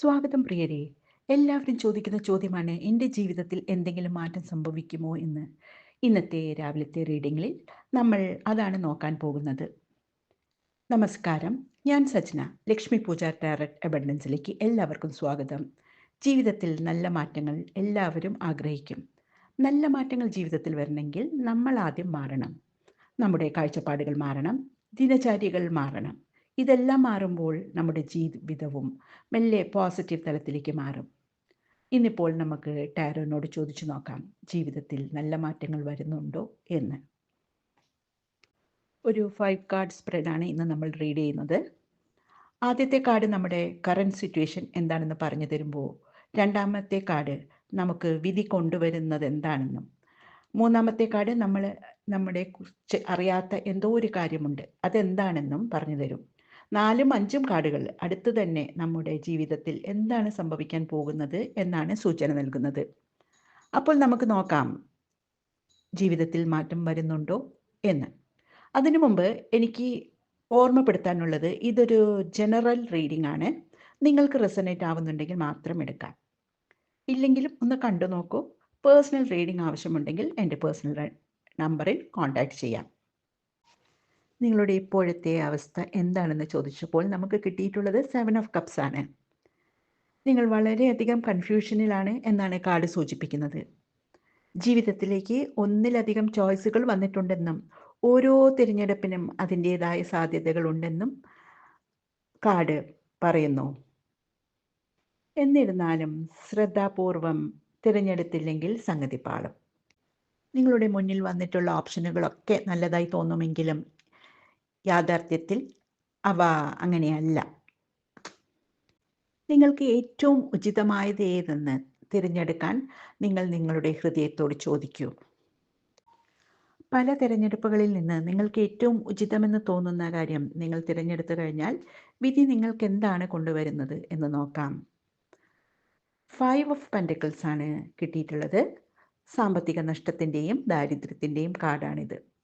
സ്വാഗതം പ്രിയരെ. എല്ലാവരും ചോദിക്കുന്ന ചോദ്യമാണ് എന്റെ ജീവിതത്തിൽ എന്തെങ്കിലും മാറ്റം സംഭവിക്കുമോ എന്ന്? ഇന്നത്തെ രാവിലത്തെ റീഡിങ്ങിൽ നമ്മൾ അതാണ് നോക്കാൻ പോകുന്നത്. നമസ്കാരം. ഞാൻ സജ്ന ലക്ഷ്മി പൂജ ടാരറ്റ് അബണ്ടൻസിലേക്ക് എല്ലാവർക്കും സ്വാഗതം. ജീവിതത്തിൽ നല്ല മാറ്റങ്ങൾ എല്ലാവരും ആഗ്രഹിക്കും. നല്ല മാറ്റങ്ങൾ ജീവിതത്തിൽ വരണമെങ്കിൽ നമ്മൾ ആദ്യം മാറണം. നമ്മുടെ കാഴ്ചപ്പാടുകൾ മാറണം. ദിനചര്യകൾ മാറണം. ഇതെല്ലാം മാറുമ്പോൾ നമ്മുടെ ജീവിതവും മെല്ലെ പോസിറ്റീവ് തലത്തിലേക്ക് മാറും. ഇന്നിപ്പോൾ നമുക്ക് ടാരോനോട് ചോദിച്ചു നോക്കാം ജീവിതത്തിൽ നല്ല മാറ്റങ്ങൾ വരുന്നുണ്ടോ എന്ന്. ഒരു ഫൈവ് കാർഡ് സ്പ്രെഡാണ് ഇന്ന് നമ്മൾ റീഡ് ചെയ്യുന്നത്. ആദ്യത്തെ കാർഡ് നമ്മുടെ കറണ്ട് സിറ്റുവേഷൻ എന്താണെന്ന് പറഞ്ഞു തരുമ്പോൾ രണ്ടാമത്തെ കാർഡ് നമുക്ക് വിധി കൊണ്ടുവരുന്നത് എന്താണെന്നും. മൂന്നാമത്തെ കാർഡ് നമ്മൾ നമ്മുടെ കുറിച്ച് അറിയാത്ത എന്തോ ഒരു കാര്യമുണ്ട്. അതെന്താണെന്നും പറഞ്ഞു തരും. നാലും അഞ്ചും കാർഡുകൾ അടുത്ത് തന്നെ നമ്മുടെ ജീവിതത്തിൽ എന്താണ് സംഭവിക്കാൻ പോകുന്നത് എന്നാണ് സൂചന നൽകുന്നത്. അപ്പോൾ നമുക്ക് നോക്കാം. ജീവിതത്തിൽ മാറ്റം വരുന്നുണ്ടോ എന്ന്. അതിനു മുമ്പ് എനിക്ക് ഓർമ്മപ്പെടുത്താനുള്ളത് ഇതൊരു ജനറൽ റീഡിംഗ് ആണ്. നിങ്ങൾക്ക് റെസനേറ്റ് ആവുന്നുണ്ടെങ്കിൽ മാത്രം എടുക്കാം. ഇല്ലെങ്കിലും ഒന്ന് കണ്ടു നോക്കൂ. പേഴ്സണൽ റീഡിംഗ് ആവശ്യമുണ്ടെങ്കിൽ എന്റെ പേഴ്സണൽ നമ്പറിൽ കോൺടാക്റ്റ് ചെയ്യാം. നിങ്ങളുടെ ഇപ്പോഴത്തെ അവസ്ഥ എന്താണെന്ന് ചോദിച്ചപ്പോൾ നമുക്ക് കിട്ടിയിട്ടുള്ളത് സെവൻ ഓഫ് കപ്സ് ആണ്. നിങ്ങൾ വളരെയധികം കൺഫ്യൂഷനിലാണ് എന്നാണ് കാർഡ് സൂചിപ്പിക്കുന്നത്. ജീവിതത്തിലേക്ക് ഒന്നിലധികം ചോയ്സുകൾ വന്നിട്ടുണ്ടെന്നും ഓരോ തിരഞ്ഞെടുപ്പിനും അതിന്റെതായ സാധ്യതകളുണ്ടെന്നും കാർഡ് പറയുന്നു. എന്നിരുന്നാലും ശ്രദ്ധാപൂർവം തിരഞ്ഞെടുത്തില്ലെങ്കിൽ സംഗതി പാളും നിങ്ങളുടെ മുന്നിൽ വന്നിട്ടുള്ള ഓപ്ഷനുകളൊക്കെ നല്ലതായി തോന്നുമെങ്കിലും യാഥാർത്ഥ്യത്തിൽ അവ അങ്ങനെയല്ല. നിങ്ങൾക്ക് ഏറ്റവും ഉചിതമായത് ഏതെന്ന് തിരഞ്ഞെടുക്കാൻ നിങ്ങൾ നിങ്ങളുടെ ഹൃദയത്തോട് ചോദിക്കൂ. പല തിരഞ്ഞെടുപ്പുകളിൽ നിന്ന് നിങ്ങൾക്ക് ഏറ്റവും ഉചിതമെന്ന് തോന്നുന്ന കാര്യം നിങ്ങൾ തിരഞ്ഞെടുത്തു കഴിഞ്ഞാൽ വിധി നിങ്ങൾക്ക് എന്താണ് കൊണ്ടുവരുന്നത് എന്ന് നോക്കാം. ഫൈവ് ഓഫ് പെന്റക്കിൾസ് ആണ് കിട്ടിയിട്ടുള്ളത്. സാമ്പത്തിക നഷ്ടത്തിന്റെയും ദാരിദ്ര്യത്തിന്റെയും കാർഡാണിത്.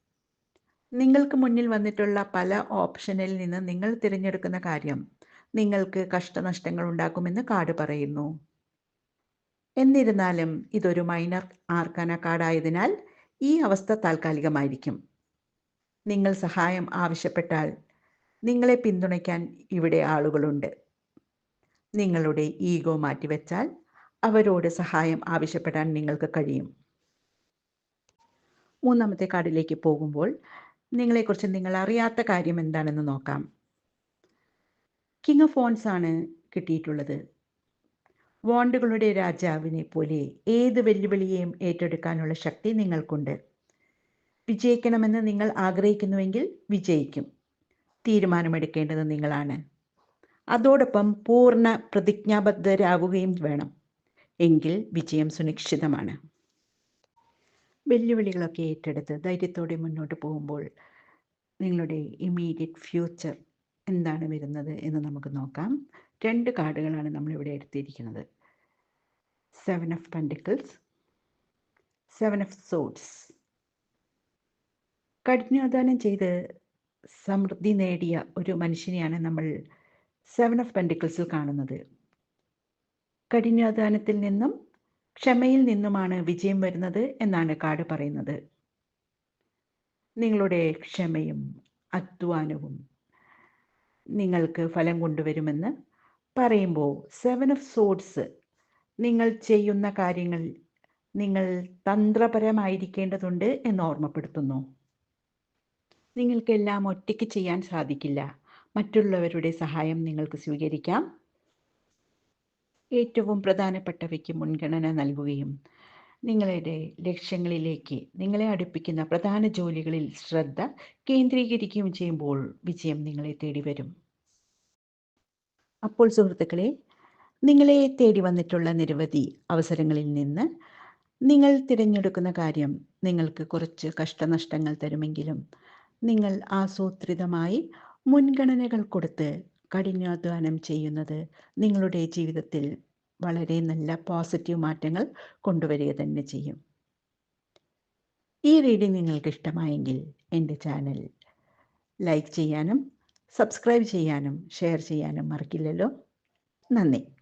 നിങ്ങൾക്ക് മുന്നിൽ വന്നിട്ടുള്ള പല ഓപ്ഷനിൽ നിന്ന് നിങ്ങൾ തിരഞ്ഞെടുക്കുന്ന കാര്യം നിങ്ങൾക്ക് കഷ്ടനഷ്ടങ്ങൾ ഉണ്ടാക്കുമെന്ന് കാർഡ് പറയുന്നു. എന്നിരുന്നാലും ഇതൊരു മൈനർ ആർക്കാന കാർഡായതിനാൽ ഈ അവസ്ഥ താൽക്കാലികമായിരിക്കും. നിങ്ങൾ സഹായം ആവശ്യപ്പെട്ടാൽ നിങ്ങളെ പിന്തുണയ്ക്കാൻ ഇവിടെ ആളുകളുണ്ട്. നിങ്ങളുടെ ഈഗോ മാറ്റിവെച്ചാൽ അവരോട് സഹായം ആവശ്യപ്പെടാൻ നിങ്ങൾക്ക് കഴിയും. മൂന്നാമത്തെ കാർഡിലേക്ക് പോകുമ്പോൾ നിങ്ങളെക്കുറിച്ച് നിങ്ങൾ അറിയാത്ത കാര്യം എന്താണെന്ന് നോക്കാം. കിങ് ഓഫ് ഫോൺസ് ആണ് കിട്ടിയിട്ടുള്ളത്. വോണ്ടുകളുടെ രാജാവിനെ പോലെ ഏത് വെല്ലുവിളിയെയും ഏറ്റെടുക്കാനുള്ള ശക്തി നിങ്ങൾക്കുണ്ട്. വിജയിക്കണമെന്ന് നിങ്ങൾ ആഗ്രഹിക്കുന്നുവെങ്കിൽ വിജയിക്കും. തീരുമാനമെടുക്കേണ്ടത് നിങ്ങളാണ്. അതോടൊപ്പം പൂർണ പ്രതിജ്ഞാബദ്ധരാകുകയും വേണം. എങ്കിൽ വിജയം സുനിശ്ചിതമാണ്. വെല്ലുവിളികളൊക്കെ ഏറ്റെടുത്ത് ധൈര്യത്തോടെ മുന്നോട്ട് പോകുമ്പോൾ നിങ്ങളുടെ ഇമ്മീഡിയറ്റ് ഫ്യൂച്ചർ എന്താണ് വരുന്നത് എന്ന് നമുക്ക് നോക്കാം. രണ്ട് കാർഡുകളാണ് നമ്മളിവിടെ എടുത്തിരിക്കുന്നത്. Seven of pentacles seven of swords കഠിനാധാനം ചെയ്ത് സമൃദ്ധി നേടിയ ഒരു മനുഷ്യനെയാണ് നമ്മൾ സെവൻ ഓഫ് പെൻഡിക്കിൾസിൽ കാണുന്നത്. കഠിനാധാനത്തിൽ നിന്നും ക്ഷമയിൽ നിന്നുമാണ് വിജയം വരുന്നത് എന്നാണ് കാട് പറയുന്നത്. നിങ്ങളുടെ ക്ഷമയും അധ്വാനവും നിങ്ങൾക്ക് ഫലം കൊണ്ടുവരുമെന്ന് പറയുമ്പോൾ സെവൻ ഓഫ് സോഡ്സ് നിങ്ങൾ ചെയ്യുന്ന കാര്യങ്ങൾ നിങ്ങൾ തന്ത്രപരമായിരിക്കേണ്ടതുണ്ട് എന്ന് ഓർമ്മപ്പെടുത്തുന്നു. നിങ്ങൾക്കെല്ലാം ഒറ്റയ്ക്ക് ചെയ്യാൻ സാധിക്കില്ല. മറ്റുള്ളവരുടെ സഹായം നിങ്ങൾക്ക് സ്വീകരിക്കാം. ഏറ്റവും പ്രധാനപ്പെട്ടവയ്ക്ക് മുൻഗണന നൽകുകയും നിങ്ങളുടെ ലക്ഷ്യങ്ങളിലേക്ക് നിങ്ങളെ അടുപ്പിക്കുന്ന പ്രധാന ജോലികളിൽ ശ്രദ്ധ കേന്ദ്രീകരിക്കുകയും ചെയ്യുമ്പോൾ വിജയം നിങ്ങളെ തേടി വരും. അപ്പോൾ സുഹൃത്തുക്കളെ നിങ്ങളെ തേടി വന്നിട്ടുള്ള നിരവധി അവസരങ്ങളിൽ നിന്ന് നിങ്ങൾ തിരഞ്ഞെടുക്കുന്ന കാര്യം നിങ്ങൾക്ക് കുറച്ച് കഷ്ടനഷ്ടങ്ങൾ തരുമെങ്കിലും നിങ്ങൾ ആസൂത്രിതമായി മുൻഗണനകൾ കൊടുത്ത് കഠിനാധ്വാനം ചെയ്യുന്നത് നിങ്ങളുടെ ജീവിതത്തിൽ വളരെ നല്ല പോസിറ്റീവ് മാറ്റങ്ങൾ കൊണ്ടുവരിക തന്നെ ചെയ്യും. ഈ റീഡിംഗ് നിങ്ങൾക്ക് ഇഷ്ടമായെങ്കിൽ എന്റെ ചാനൽ ലൈക്ക് ചെയ്യാനും സബ്സ്ക്രൈബ് ചെയ്യാനും ഷെയർ ചെയ്യാനും മറക്കില്ലല്ലോ. നന്ദി.